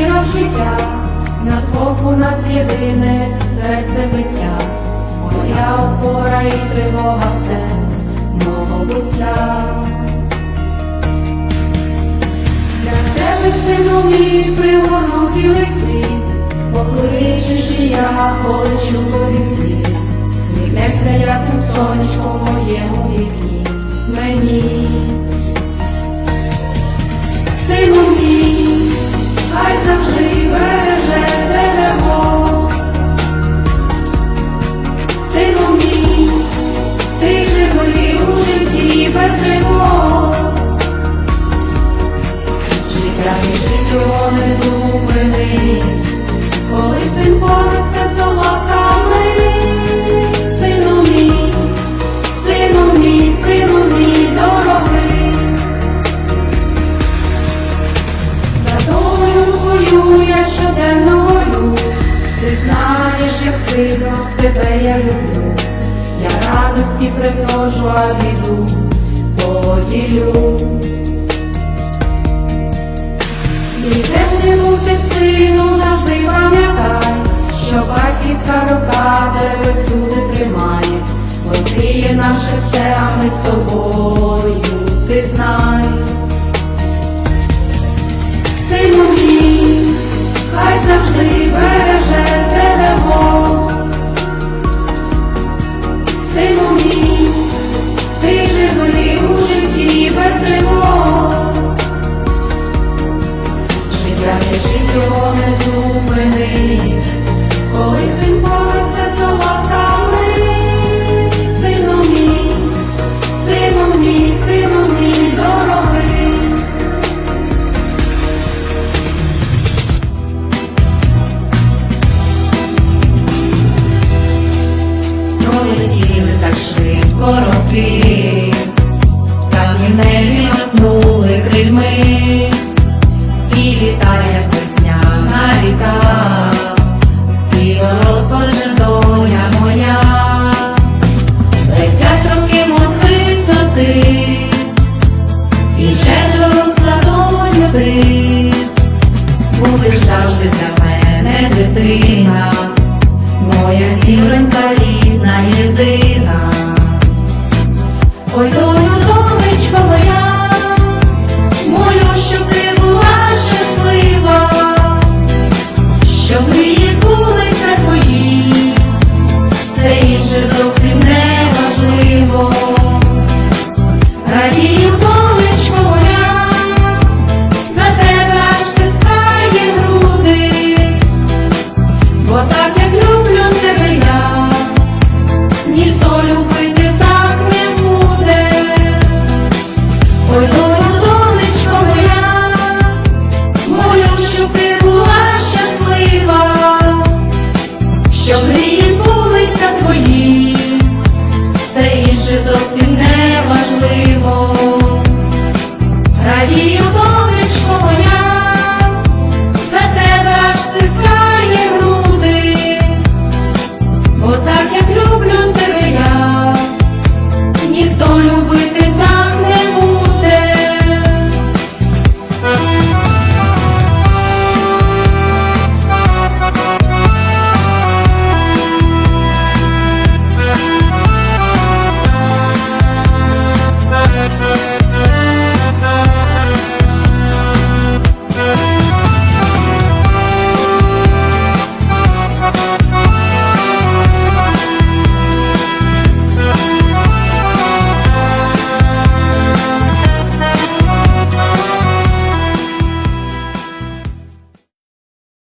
віра життя, на двох нас єдине серце биття, моя опора і тривога сенс мого буття. Для тебе, сину мій, пригорнув цілий світ, покличеш і я полечу тобі слід, сміхнешся ясним сонечком в радості примножу, а біду поділю. І не бути сину завжди пам'ятай, що батьківська рука тебе всюди тримає, бо ти є наше все, а ми з тобою, ти знай. так швидко роки, там і небі махнули крильми, і літає весняна ріка, і доросла доля моя, летять руки мо висоти, і вже доросла ти, будеш завжди для мене дитина, моя зіронька ріка країна єдина, ой долю, долечко моя, молю, щоб ти була щаслива, щоб мрії збулися твої, все інше зовсім.